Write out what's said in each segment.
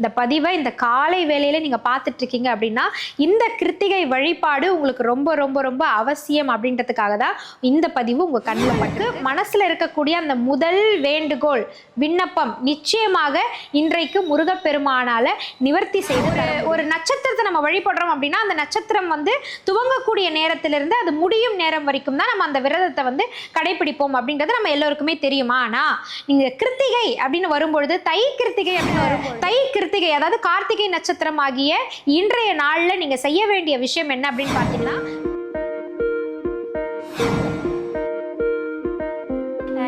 இந்த பதிவை இந்த காலை வேலையில் நீங்க பார்த்துட்டு இருக்கீங்க அப்படின்னா இந்த கிருத்திகை வழிபாடு உங்களுக்கு ரொம்ப ரொம்ப ரொம்ப அவசியம் அப்படின்றதுக்காக தான் இந்த பதிவு உங்க கண்ணில் பட்டு மனசுல இருக்கக்கூடிய அந்த முதல் வேண்டுகோள் விண்ணப்பம் நிச்சயமாக இன்றைக்கு முருகப்பெருமானால நிவர்த்தி செய்து ஒரு- நட்சத்திரத்தை நம்ம வழிபடுறோம் அப்படின்னா அந்த நட்சத்திரம் வந்து துவங்கக்கூடிய நேரத்திலிருந்து அது முடியும் நேரம் வரைக்கும் தான் நம்ம அந்த விரதத்தை வந்து கடைபிடிப்போம் அப்படின்றது நம்ம எல்லோருக்குமே தெரியுமா. ஆனா நீங்க கிருத்திகை அப்படின்னு வரும்பொழுது தை கிருத்திகை அப்படின்னு வரும் தை கிருத்திகை அதாவது கார்த்திகை நட்சத்திரம் ஆகிய இன்றைய நாள்ல நீங்க செய்ய வேண்டிய விஷயம் என்ன அப்படின்னு பார்த்தீங்கன்னா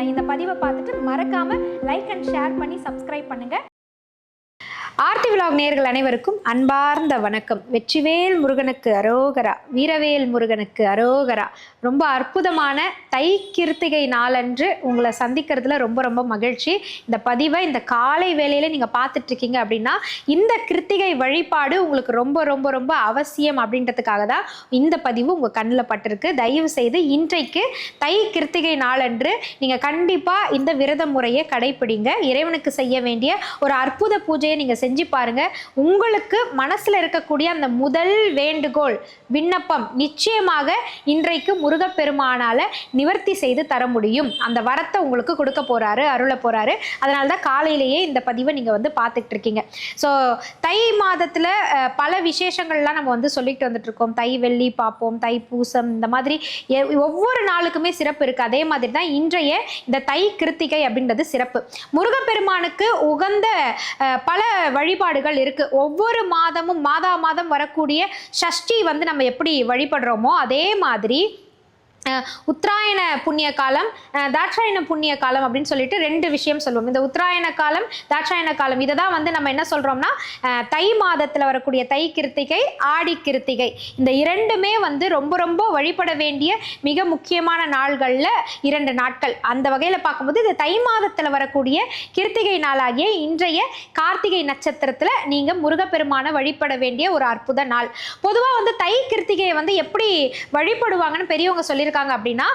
இந்த பதிவை பார்த்துட்டு மறக்காம லைக் அண்ட் ஷேர் பண்ணி சப்ஸ்கிரைப் பண்ணுங்க. ஆர்த்தி விழாக் நேர்கள் அனைவருக்கும் அன்பார்ந்த வணக்கம். வெற்றிவேல் முருகனுக்கு அரோகரா வீரவேல் முருகனுக்கு அரோகரா. ரொம்ப அற்புதமான தை கிருத்திகை நாளன்று உங்களை சந்திக்கிறதுல ரொம்ப ரொம்ப மகிழ்ச்சி. இந்த பதிவை இந்த காலை வேலையில் நீங்க பார்த்துட்டு இருக்கீங்க அப்படின்னா இந்த கிருத்திகை வழிபாடு உங்களுக்கு ரொம்ப ரொம்ப ரொம்ப அவசியம் அப்படின்றதுக்காக தான் இந்த பதிவு உங்க கண்ணில் பட்டிருக்கு. தயவு செய்து இன்றைக்கு தை கிருத்திகை நாளன்று நீங்க கண்டிப்பா இந்த விரத முறையை கடைபிடிங்க இறைவனுக்கு செய்ய வேண்டிய ஒரு அற்புத பூஜையை நீங்க செஞ்சு செஞ்சு பாருங்க. உங்களுக்கு மனசுல இருக்கக்கூடிய அந்த முதல் வேண்டுகோள் விண்ணப்பம் நிச்சயமாக இன்றைக்கு முருகப்பெருமானால நிவர்த்தி செய்து தர முடியும். அந்த வரத்தை உங்களுக்கு கொடுக்க போறாரு அருள போறாரு. அதனால தான் காலையிலேயே இந்த பதிவை நீங்க வந்து பார்த்துட்டு இருக்கீங்க. ஸோ தை மாதத்துல பல விசேஷங்கள்லாம் நம்ம வந்து சொல்லிட்டு வந்துட்டு இருக்கோம். தை வெள்ளி பார்ப்போம் தை பூசம் இந்த மாதிரி எ- ஒவ்வொரு நாளுக்குமே சிறப்பு இருக்கு. அதே மாதிரி தான் இன்றைய இந்த தை கிருத்திகை அப்படின்றது சிறப்பு. முருகப்பெருமானுக்கு உகந்த பல வழிபாடுகள் இருக்கு. ஒவ்வொரு மாதமும் மாதா மாதம் வரக்கூடிய சஷ்டி வந்து நம்ம எப்படி வழிபடுறோமோ அதே மாதிரி உத்தராயண புண்ணிய காலம் தாட்சாயண புண்ணிய காலம் அப்படின்னு சொல்லிட்டு ரெண்டு விஷயம் சொல்லுவோம். இந்த உத்தராயண காலம் தாட்சாயண காலம் இதை தான் வந்து நம்ம என்ன சொல்கிறோம்னா தை மாதத்தில் வரக்கூடிய தை கிருத்திகை ஆடி கிருத்திகை. இந்த இரண்டுமே வந்து ரொம்ப ரொம்ப வழிபட வேண்டிய மிக முக்கியமான நாள்களில் இரண்டு நாட்கள். அந்த வகையில் பார்க்கும்போது இந்த தை மாதத்தில் வரக்கூடிய கிருத்திகை நாளாகிய இன்றைய கார்த்திகை நட்சத்திரத்தில் நீங்கள் முருகப்பெருமானை வழிபட வேண்டிய ஒரு அற்புத நாள். பொதுவாக வந்து தை கிருத்திகையை வந்து எப்படி வழிபடுவாங்கன்னு பெரியவங்க சொல்லியிருக்காங்க. அப்படின்னா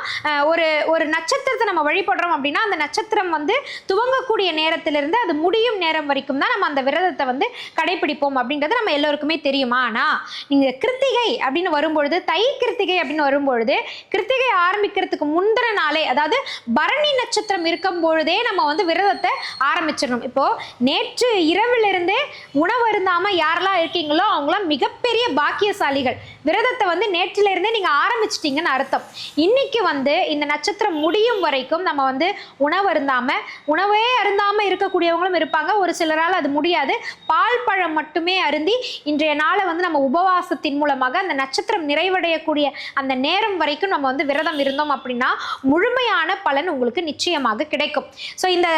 ஒரு ஒரு நட்சத்திரத்தை நம்ம வழிபடுறோம் அப்படின்னா அந்த நட்சத்திரம் வந்து துவங்கக்கூடிய நேரத்திலிருந்து அது முடியும் நேரம் வரைக்கும் தான் நம்ம அந்த விரதத்தை வந்து கடைபிடிப்போம் அப்படின்றது நம்ம எல்லோருக்குமே தெரியுமா? ஆனால் நீங்கள் கிருத்திகை அப்படின்னு வரும்பொழுது தை கிருத்திகை அப்படின்னு வரும்பொழுது கிருத்திகை ஆரம்பிக்கிறதுக்கு முந்தின நாளே அதாவது பரணி நட்சத்திரம் இருக்கும் பொழுதே நம்ம வந்து விரதத்தை ஆரம்பிச்சிடணும். இப்போ நேற்று இரவிலிருந்தே உணவு அருந்தாம யாரெல்லாம் இருக்கீங்களோ அவங்களாம் மிகப்பெரிய பாக்கியசாலிகள். விரதத்தை வந்து நேற்றிலிருந்தே நீங்க ஆரம்பிச்சிட்டீங்கன்னு அர்த்தம். இன்னைக்கு வந்து இந்த நட்சத்திரம் முடியும் வரைக்கும் நம்ம வந்து உணவு அருந்தாமல் உணவே அருந்தாம இருக்கக்கூடியவங்களும் இருப்பாங்க. ஒரு சிலரால் அது முடியாது. பால் பழம் மட்டுமே அருந்தி இன்றைய நாளை வந்து நம்ம உபவாசத்தின் மூலமாக அந்த நட்சத்திரம் நிறைவடையக்கூடிய அந்த நேரம் வரைக்கும் நம்ம வந்து விரதம் இருந்தோம் அப்படின்னா முழுமையான பலன் உங்களுக்கு நிச்சயமாக கிடைக்கும். ஸோ இந்த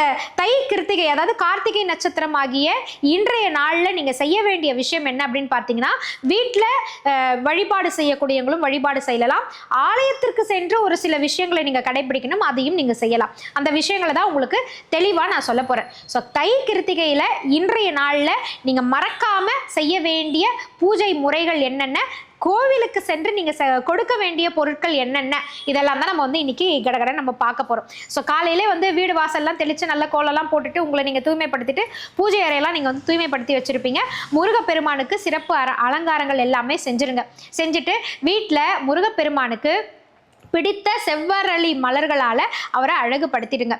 தை கிருத்திகை அதாவது கார்த்திகை நட்சத்திரம் ஆகிய இன்றைய நாளில் நீங்கள் செய்ய வேண்டிய விஷயம் என்ன அப்படின்னு பார்த்தீங்கன்னா வீட்டில் வழிபாடு செய்யக்கூடியவங்களும் வழிபாடு செய்யலாம். ஆலயத்திற்கு சென்று ஒரு சில விஷயங்களை நீங்கள் கடைபிடிக்கணும் அதையும் நீங்கள் செய்யலாம். அந்த விஷயங்களை தான் உங்களுக்கு தெளிவாக நான் சொல்ல போகிறேன் ஸோ தை கிருத்திகையில் இன்றைய நாளில் நீங்கள் மறக்காமல் செய்ய வேண்டிய பூஜை முறைகள் என்னென்ன? கோவிலுக்கு சென்று நீங்கள் செ கொடுக்க வேண்டிய பொருட்கள் என்னென்ன? இதெல்லாம் தான் நம்ம வந்து இன்னைக்கு கடகடை நம்ம பார்க்க போகிறோம் ஸோ காலையிலே வந்து வீடு வாசல்லாம் தெளித்து நல்ல கோலம்லாம் போட்டுட்டு உங்களை நீங்கள் தூய்மைப்படுத்திட்டு பூஜை அறையெல்லாம் நீங்கள் வந்து தூய்மைப்படுத்தி வச்சுருப்பீங்க. முருகப்பெருமானுக்கு சிறப்பு அலங்காரங்கள் எல்லாமே செஞ்சுருங்க. செஞ்சுட்டு வீட்டில் முருகப்பெருமானுக்கு பிடித்த செவ்வரளி மலர்களால் அவரை அழகுபடுத்திடுங்க.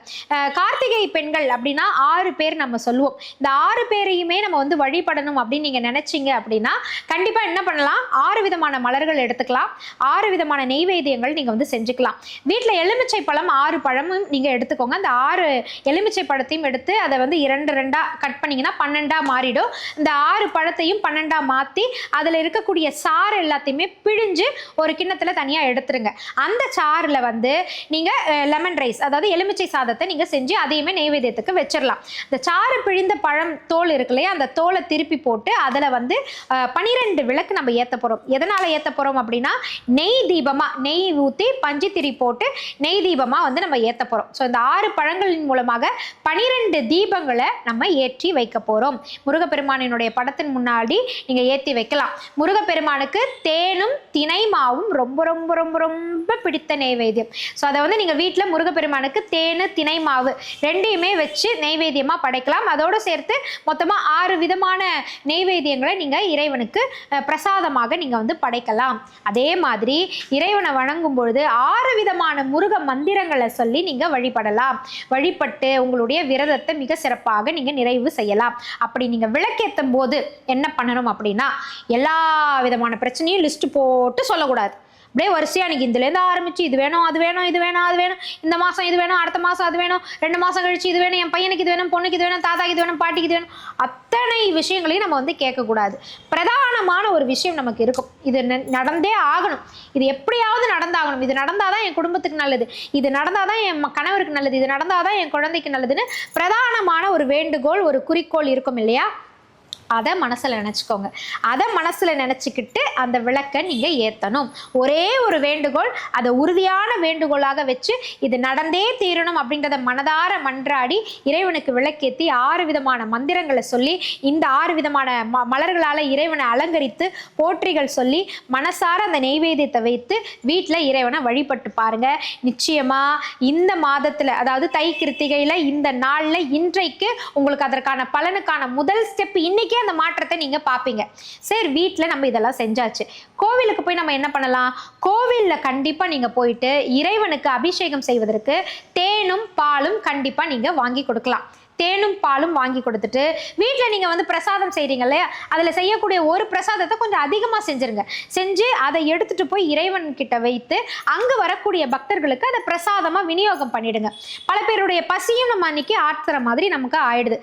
கார்த்திகை பெண்கள் அப்படின்னா ஆறு பேர் நம்ம சொல்லுவோம். இந்த ஆறு பேரையுமே நம்ம வந்து வழிபடணும் அப்படின்னு நீங்கள் நினச்சிங்க அப்படின்னா கண்டிப்பாக என்ன பண்ணலாம்? ஆறு விதமான மலர்கள் எடுத்துக்கலாம். ஆறு விதமான நெய்வேத்தியங்கள் நீங்கள் வந்து செஞ்சுக்கலாம். வீட்டில் எலுமிச்சை பழம் ஆறு பழமும் நீங்கள் எடுத்துக்கோங்க. அந்த ஆறு எலுமிச்சை பழத்தையும் எடுத்து அதை வந்து இரண்டு ரெண்டாக கட் பண்ணிங்கன்னா பன்னெண்டாக மாறிடும். இந்த ஆறு பழத்தையும் பன்னெண்டாக மாற்றி அதில் இருக்கக்கூடிய சாறு எல்லாத்தையுமே பிழிஞ்சு ஒரு கிண்ணத்தில் தனியாக எடுத்துருங்க. அந்த சாறில் வந்து நீங்கள் லெமன் ரைஸ் அதாவது எலுமிச்சை சாதத்தை நீங்கள் செஞ்சு அதையுமே நெய்வேத்தியத்துக்கு வச்சிடலாம் இந்த சாறு பிழிந்த பழம் தோல் இருக்கு இல்லையா அந்த தோலை திருப்பி போட்டு அதில் வந்து பனிரெண்டு விளக்கு நம்ம ஏற்ற போகிறோம் எதனால் ஏற்ற போகிறோம் அப்படின்னா நெய் தீபமாக நெய் ஊற்றி பஞ்சுத்திரி போட்டு நெய் தீபமாக வந்து நம்ம ஏற்ற போகிறோம் ஸோ இந்த ஆறு பழங்களின் மூலமாக பனிரெண்டு தீபங்களை நம்ம ஏற்றி வைக்க போகிறோம் முருகப்பெருமானினுடைய படத்தின் முன்னாடி நீங்கள் ஏற்றி வைக்கலாம். முருகப்பெருமானுக்கு தேனும் தினை மாவும் ரொம்ப ரொம்ப ரொம்ப ரொம்ப பிடித்த நெய்வேத்தியம் ஸோ அதை வந்து நீங்கள் வீட்டில் முருகப்பெருமானுக்கு தேனு திணை மாவு ரெண்டையுமே வச்சு நெய்வேத்தியமாக படைக்கலாம். அதோடு சேர்த்து மொத்தமாக ஆறு விதமான நெய்வேத்தியங்களை நீங்கள் இறைவனுக்கு பிரசாதமாக நீங்கள் வந்து படைக்கலாம். அதே மாதிரி இறைவனை வணங்கும் பொழுது ஆறு விதமான முருக மந்திரங்களை சொல்லி நீங்கள் வழிபடலாம். வழிபட்டு உங்களுடைய விரதத்தை மிக சிறப்பாக நீங்கள் நிறைவு செய்யலாம். அப்படி நீங்கள் விளக்கேற்றும் போது என்ன பண்ணணும் அப்படின்னா எல்லா விதமான பிரச்சனையும் லிஸ்ட் போட்டு சொல்லக்கூடாது. அப்படியே வரிசையாக அன்றைக்கி இதுலேருந்து ஆரம்பித்து இது வேணும் அது வேணும் இது வேணும் அது வேணும் இந்த மாதம் இது வேணும் அடுத்த மாதம் அது வேணும் ரெண்டு மாதம் கழிச்சு இது வேணும் என் பையனுக்கு இது வேணும் பொண்ணுக்கு இது வேணும் தாத்தாக்கு இது வேணும் பாட்டிக்கு இது வேணும் அத்தனை விஷயங்களையும் நம்ம வந்து கேட்கக்கூடாது. பிரதானமான ஒரு விஷயம் நமக்கு இருக்கும். இது நடந்தே ஆகணும். இது எப்படியாவது நடந்தாகணும். இது நடந்தால் தான் என் குடும்பத்துக்கு நல்லது. இது நடந்தால் தான் என் கணவருக்கு நல்லது. இது நடந்தால் தான் என் குழந்தைக்கு நல்லதுன்னு பிரதானமான ஒரு வேண்டுகோள் ஒரு குறிக்கோள் இருக்கும் இல்லையா? அதை மனசில் நினச்சிக்கோங்க. அதை மனசில் நினச்சிக்கிட்டு அந்த விளக்கை நீங்கள் ஏற்றணும் ஒரே ஒரு வேண்டுகோள் அதை உறுதியான வேண்டுகோளாக வச்சு இது நடந்தே தீரணும் அப்படின்றத மனதார மன்றாடி இறைவனுக்கு விளக்கேற்றி ஆறு விதமான மந்திரங்களை சொல்லி இந்த ஆறு விதமான ம மலர்களால் இறைவனை அலங்கரித்து போற்றிகள் சொல்லி மனசார அந்த நெய்வேத்தியத்தை வைத்து வீட்டில் இறைவனை வழிபட்டு பாருங்கள் நிச்சயமாக இந்த மாதத்தில் அதாவது தை கிருத்திகையில் இந்த நாளில் இன்றைக்கு உங்களுக்கு அதற்கான பலனுக்கான முதல் ஸ்டெப் இன்னைக்கே அந்த மாற்றத்தை நீங்கள் பார்ப்பீங்க சரி வீட்டில் நம்ம இதெல்லாம் செஞ்சாச்சு. கோவிலுக்கு போய் நம்ம என்ன பண்ணலாம்? கோவிலில் கண்டிப்பாக நீங்கள் போயிட்டு இறைவனுக்கு அபிஷேகம் செய்வதற்கு தேனும் பாலும் கண்டிப்பாக நீங்கள் வாங்கி கொடுக்கலாம். தேனும் பாலும் வாங்கி கொடுத்துட்டு வீட்டில் நீங்கள் வந்து பிரசாதம் செய்கிறீங்க இல்லையா? அதில் செய்யக்கூடிய ஒரு பிரசாதத்தை கொஞ்சம் அதிகமாக செஞ்சுருங்க. செஞ்சு அதை எடுத்துகிட்டு போய் இறைவன் கிட்ட வைத்து அங்கே வரக்கூடிய பக்தர்களுக்கு அதை பிரசாதமாக விநியோகம் பண்ணிடுங்க. பல பேருடைய பசியும் நம்ம அன்னைக்கு ஆற்றுற மாதிரி நமக்கு ஆயிடுது.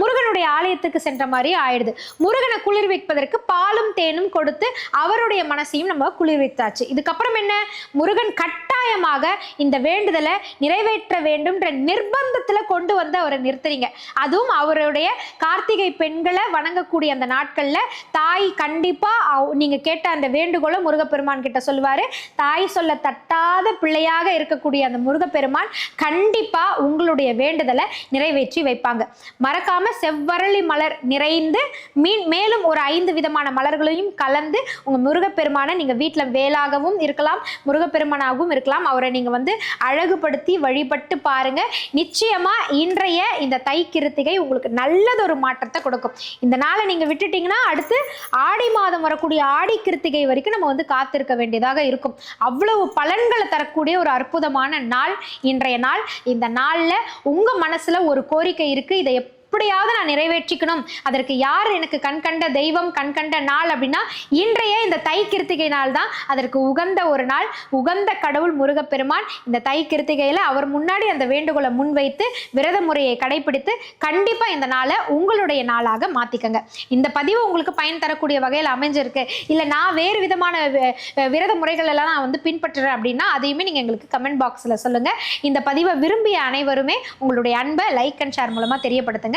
முருகனுடைய ஆலயத்துக்கு சென்ற மாதிரி ஆயிடுது. முருகனை குளிர்விப்பதற்கு பாலும் தேனும் கொடுத்து அவருடைய மனசையும் நம்ம குளிர்வித்தாச்சு. இதுக்கப்புறம் என்ன? முருகன் கட்டாயமாக இந்த வேண்டுதலை நிறைவேற்ற வேண்டும்ன்ற நிர்பந்தத்தில் கொண்டு வந்து அவரை நிறுத்துறீங்க. அதுவும் அவருடைய கார்த்திகை பெண்களை வணங்கக்கூடிய அந்த நாட்கள்ல தாய் கண்டிப்பா நீங்க கேட்ட அந்த வேண்டுகோளை முருகப்பெருமான் கிட்ட சொல்லுவாரு. தாய் சொல்ல தட்டாத பிள்ளையாக இருக்கக்கூடிய அந்த முருகப்பெருமான் கண்டிப்பா உங்களுடைய வேண்டுதலை நிறைவேற்றி வைப்பாங்க. மறக்காம செவ்வரளி மலர் நிறைந்து மீன் மேலும் ஒரு ஐந்து விதமான மலர்களையும் கலந்து உங்க முருகப்பெருமானை நீங்க வீட்டில் வேலாகவும் இருக்கலாம் முருகப்பெருமானாகவும் இருக்கலாம். அவரை நீங்க வந்து அழகுபடுத்தி வழிபட்டு பாருங்க. நிச்சயமா இன்றைய இந்த தை கிருத்திகை உங்களுக்கு நல்லதொரு மாற்றத்தை கொடுக்கும். இந்த நாளை நீங்கள் விட்டுட்டீங்கன்னா அடுத்து ஆடி மாதம் வரக்கூடிய ஆடி கிருத்திகை வரைக்கும் நம்ம வந்து காத்திருக்க வேண்டியதாக இருக்கும். அவ்வளவு பலன்களை தரக்கூடிய ஒரு அற்புதமான நாள் இன்றைய நாள். இந்த நாளில் உங்கள் மனசில் ஒரு கோரிக்கை இருக்குது இதை எப்படியாவது நான் நிறைவேற்றிக்கணும். அதற்கு யார் எனக்கு கண்கண்ட தெய்வம் கண்கண்ட நாள் அப்படின்னா இன்றைய இந்த தை கிருத்திகை நாள் தான். அதற்கு உகந்த ஒரு நாள் உகந்த கடவுள் முருகப்பெருமான் இந்த தை கிருத்திகையில் அவர் முன்னாடி அந்த வேண்டுகோளை முன்வைத்து விரத முறையை கடைபிடித்து கண்டிப்பாக இந்த நாளை உங்களுடைய நாளாக மாற்றிக்கங்க இந்த பதிவு உங்களுக்கு பயன் தரக்கூடிய வகையில் அமைஞ்சிருக்கு. இல்லை நான் வேறு விதமான விரத முறைகள் எல்லாம் நான் வந்து பின்பற்றுறேன் அப்படின்னா அதையுமே நீங்கள் எங்களுக்கு கமெண்ட் பாக்ஸில் சொல்லுங்கள் இந்த பதிவை விரும்பிய அனைவருமே உங்களுடைய அன்பை லைக் அண்ட் ஷேர் மூலமாக தெரியப்படுத்துங்க.